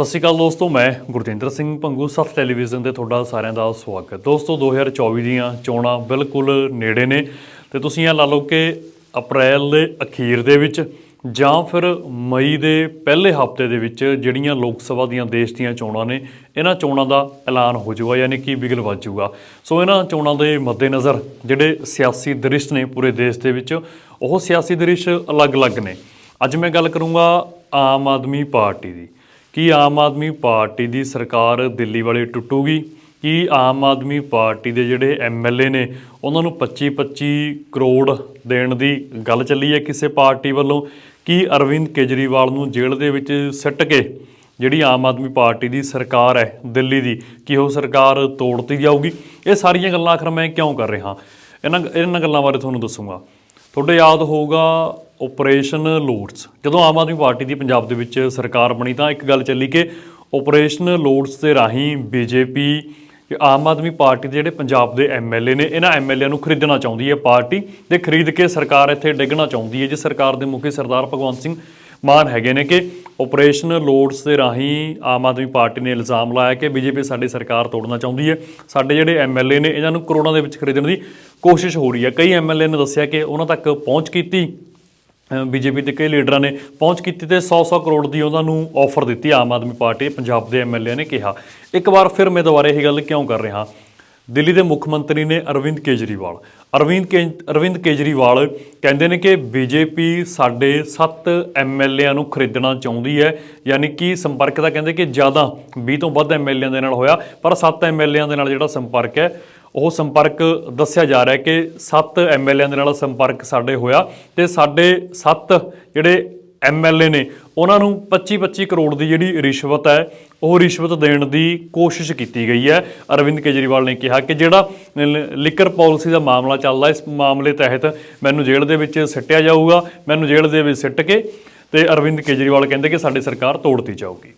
ਸਤਿ ਸ਼੍ਰੀ ਅਕਾਲ ਦੋਸਤੋ, ਮੈਂ ਗੁਰਜਿੰਦਰ ਸਿੰਘ ਭੰਗੂ ਸੱਤ ਟੈਲੀਵਿਜ਼ਨ ਤੇ ਤੁਹਾਡਾ ਸਾਰਿਆਂ ਦਾ ਸਵਾਗਤ। ਦੋਸਤੋ 2024 ਦੀਆਂ ਚੋਣਾਂ ਬਿਲਕੁਲ ਨੇੜੇ ਨੇ ਤੇ ਤੁਸੀਂ ਇਹ ਲਾ ਲਓ ਕਿ ਅਪ੍ਰੈਲ ਦੇ ਅਖੀਰ ਦੇ ਵਿੱਚ ਜਾਂ ਫਿਰ ਮਈ ਦੇ ਪਹਿਲੇ ਹਫ਼ਤੇ ਦੇ ਵਿੱਚ ਜਿਹੜੀਆਂ ਲੋਕ ਸਭਾ ਦੀਆਂ ਦੇਸ਼ ਦੀਆਂ ਚੋਣਾਂ ਨੇ, ਇਹਨਾਂ ਚੋਣਾਂ ਦਾ ਐਲਾਨ ਹੋ ਜਾਊਗਾ, ਯਾਨੀ ਕਿ ਬਿਗਲ ਵੱਜ ਜਾਊਗਾ। ਸੋ ਇਹਨਾਂ ਚੋਣਾਂ ਦੇ ਮੱਦੇਨਜ਼ਰ ਜਿਹੜੇ ਸਿਆਸੀ ਦ੍ਰਿਸ਼ ਨੇ ਪੂਰੇ ਦੇਸ਼ ਦੇ ਵਿੱਚ, ਉਹ ਸਿਆਸੀ ਦ੍ਰਿਸ਼ ਅਲੱਗ-ਅਲੱਗ ਨੇ। ਅੱਜ ਮੈਂ ਗੱਲ ਕਰੂੰਗਾ ਆਮ ਆਦਮੀ ਪਾਰਟੀ ਦੀ। ਕੀ ਆਮ ਆਦਮੀ ਪਾਰਟੀ ਦੀ ਸਰਕਾਰ ਦਿੱਲੀ ਵਾਲੀ ਟੁੱਟੂਗੀ? ਕੀ ਆਮ ਆਦਮੀ ਪਾਰਟੀ ਦੇ ਜਿਹੜੇ ਐਮਐਲਏ ਨੇ, ਉਹਨਾਂ ਨੂੰ 25-25 ਕਰੋੜ ਦੇਣ ਦੀ ਗੱਲ ਚੱਲੀ ਹੈ ਕਿਸੇ ਪਾਰਟੀ ਵੱਲੋਂ? ਕਿ ਅਰਵਿੰਦ ਕੇਜਰੀਵਾਲ ਨੂੰ ਜੇਲ੍ਹ ਦੇ ਵਿੱਚ ਸਿੱਟ ਕੇ ਜਿਹੜੀ ਆਮ ਆਦਮੀ ਪਾਰਟੀ ਦੀ ਸਰਕਾਰ ਹੈ ਦਿੱਲੀ ਦੀ ਕਿ ਉਹ ਸਰਕਾਰ ਤੋੜਤੀ ਜਾਊਗੀ? ਇਹ ਸਾਰੀਆਂ ਗੱਲਾਂ ਆਖਰ ਮੈਂ ਕਿਉਂ ਕਰ ਰਿਹਾ? ਇਹਨਾਂ ਇਹਨਾਂ ਗੱਲਾਂ ਬਾਰੇ ਤੁਹਾਨੂੰ ਦੱਸੂਗਾ। ਤੁਹਾਡੇ ਯਾਦ ਹੋਊਗਾ ਆਪਰੇਸ਼ਨ ਲੋਡਸ ਜਦੋਂ ਆਮ ਆਦਮੀ ਪਾਰਟੀ ਦੀ ਪੰਜਾਬ ਦੇ ਵਿੱਚ ਸਰਕਾਰ ਬਣੀ, ਤਾਂ ਇੱਕ ਗੱਲ ਚੱਲੀ ਕਿ ਆਪਰੇਸ਼ਨ ਲੋਡਸ ਦੇ ਰਾਹੀਂ ਬੀਜੇਪੀ ਆਮ ਆਦਮੀ ਪਾਰਟੀ ਦੇ ਜਿਹੜੇ ਪੰਜਾਬ ਦੇ ਐਮਐਲਏ ਨੇ, ਇਹਨਾਂ ਐਮਐਲਏ ਨੂੰ ਖਰੀਦਣਾ ਚਾਹੁੰਦੀ ਹੈ ਪਾਰਟੀ ਤੇ ਖਰੀਦ ਕੇ ਸਰਕਾਰ ਇੱਥੇ ਡਿੱਗਣਾ ਚਾਹੁੰਦੀ ਹੈ ਜੇ ਸਰਕਾਰ ਦੇ ਮੁਖੀ ਸਰਦਾਰ ਭਗਵੰਤ ਸਿੰਘ ਮਾਨ ਹੈਗੇ ਨੇ ਕਿ ਆਪਰੇਸ਼ਨ ਲੋਡਸ ਦੇ ਰਾਹੀਂ ਆਮ ਆਦਮੀ ਪਾਰਟੀ ਨੇ ਇਲਜ਼ਾਮ ਲਾਇਆ ਕਿ ਬੀਜੇਪੀ ਸਾਡੀ ਸਰਕਾਰ ਤੋੜਨਾ ਚਾਹੁੰਦੀ ਹੈ। ਸਾਡੇ ਜਿਹੜੇ ਐਮਐਲਏ ਨੇ, ਇਹਨਾਂ ਨੂੰ ਕਰੋੜਾਂ ਦੇ ਵਿੱਚ ਖਰੀਦਣ ਦੀ ਕੋਸ਼ਿਸ਼ ਹੋ ਰਹੀ ਹੈ। ਕਈ ਐਮਐਲਏ ਨੇ ਦੱਸਿਆ ਕਿ ਉਹਨਾਂ ਤੱਕ ਪਹੁੰਚ ਕੀਤੀ। ਬੀਜੇਪੀ ਦੇ ਕਈ ਲੀਡਰਾਂ ਨੇ ਪਹੁੰਚ ਕੀਤੀ ਤੇ 100-100 ਕਰੋੜ ਦੀ ਉਹਨਾਂ ਨੂੰ ਆਫਰ ਦਿੱਤੀ। ਆਮ ਆਦਮੀ ਪਾਰਟੀ, ਪੰਜਾਬ ਦੇ ਐਮਐਲਏ ਨੇ ਕਿਹਾ। ਇੱਕ ਵਾਰ ਫਿਰ ਮੈਂ ਦੁਬਾਰਾ ਇਹ ਗੱਲ ਕਿਉਂ ਕਰ ਰਿਹਾ? ਦਿੱਲੀ ਦੇ ਮੁੱਖ ਮੰਤਰੀ ਨੇ ਅਰਵਿੰਦ ਕੇਜਰੀਵਾਲ। ਅਰਵਿੰਦ ਕੇ ਅਰਵਿੰਦ ਕੇਜਰੀਵਾਲ ਕਹਿੰਦੇ ਨੇ ਕਿ ਬੀਜੇਪੀ ਸਾਡੇ 7 ਐਮਐਲਏਆਂ ਨੂੰ ਖਰੀਦਣਾ ਚਾਹੁੰਦੀ ਹੈ, ਯਾਨੀ ਕਿ ਸੰਪਰਕ ਦਾ ਕਹਿੰਦੇ ਕਿ ਜ਼ਿਆਦਾ 20 ਤੋਂ ਵੱਧ ਐਮਐਲਏਆਂ ਦੇ ਨਾਲ ਹੋਇਆ, ਪਰ 7 ਐਮਐਲਏਆਂ ਦੇ ਨਾਲ ਜਿਹੜਾ ਸੰਪਰਕ ਹੈ, ਉਹ ਸੰਪਰਕ ਦੱਸਿਆ ਜਾ ਰਿਹਾ ਹੈ ਕਿ 7 ਐਮਐਲਏਆਂ ਦੇ ਨਾਲ ਸੰਪਰਕ ਸਾਡੇ ਹੋਇਆ ਤੇ ਸਾਡੇ 7 ਜਿਹੜੇ ਐਮਐਲਏ ਨੇ। ਉਹਨਾਂ ਨੂੰ 25-25 ਕਰੋੜ ਦੀ ਜਿਹੜੀ ਰਿਸ਼ਵਤ ਹੈ, ਉਹ ਰਿਸ਼ਵਤ ਦੇਣ ਦੀ ਕੋਸ਼ਿਸ਼ ਕੀਤੀ ਗਈ ਹੈ। ਅਰਵਿੰਦ ਕੇਜਰੀਵਾਲ ਨੇ ਕਿਹਾ ਕਿ ਜਿਹੜਾ ਲਿਕਰ ਪਾਲਿਸੀ ਦਾ ਮਾਮਲਾ ਚੱਲਦਾ ਇਸ ਮਾਮਲੇ ਤਹਿਤ ਮੈਨੂੰ ਜੇਲ੍ਹ ਦੇ ਵਿੱਚ ਸਿੱਟਿਆ ਜਾਊਗਾ, ਮੈਨੂੰ ਜੇਲ੍ਹ ਦੇ ਵਿੱਚ ਸਿੱਟ ਕੇ ਤੇ ਅਰਵਿੰਦ ਕੇਜਰੀਵਾਲ ਕਹਿੰਦੇ ਕਿ ਸਾਡੀ ਸਰਕਾਰ ਤੋੜਤੀ ਜਾਊਗੀ।